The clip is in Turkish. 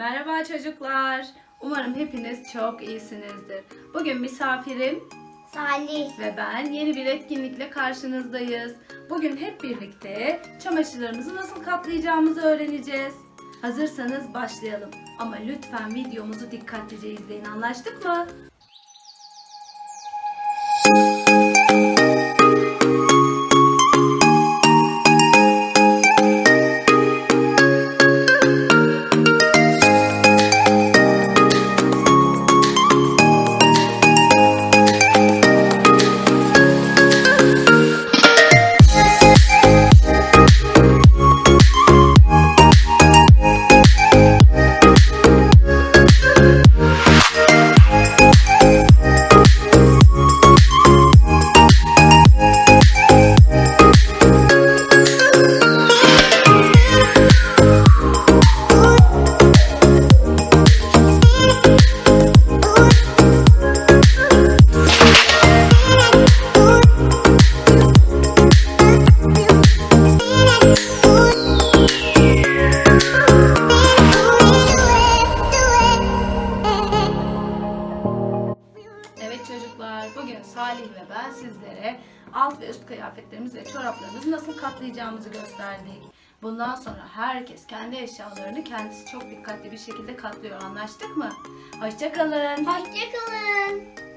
Merhaba çocuklar. Umarım hepiniz çok iyisinizdir. Bugün misafirim Salih. ve ben yeni bir etkinlikle karşınızdayız. Bugün hep birlikte çamaşırlarımızı nasıl katlayacağımızı öğreneceğiz. Hazırsanız başlayalım. Ama lütfen videomuzu dikkatlice izleyin. Anlaştık mı? Çocuklar, bugün Salih ve ben sizlere alt ve üst kıyafetlerimizi ve çoraplarımızı nasıl katlayacağımızı gösterdik. Bundan sonra herkes kendi eşyalarını kendisi çok dikkatli bir şekilde katlıyor. Anlaştık mı? Hoşçakalın. Hoşçakalın.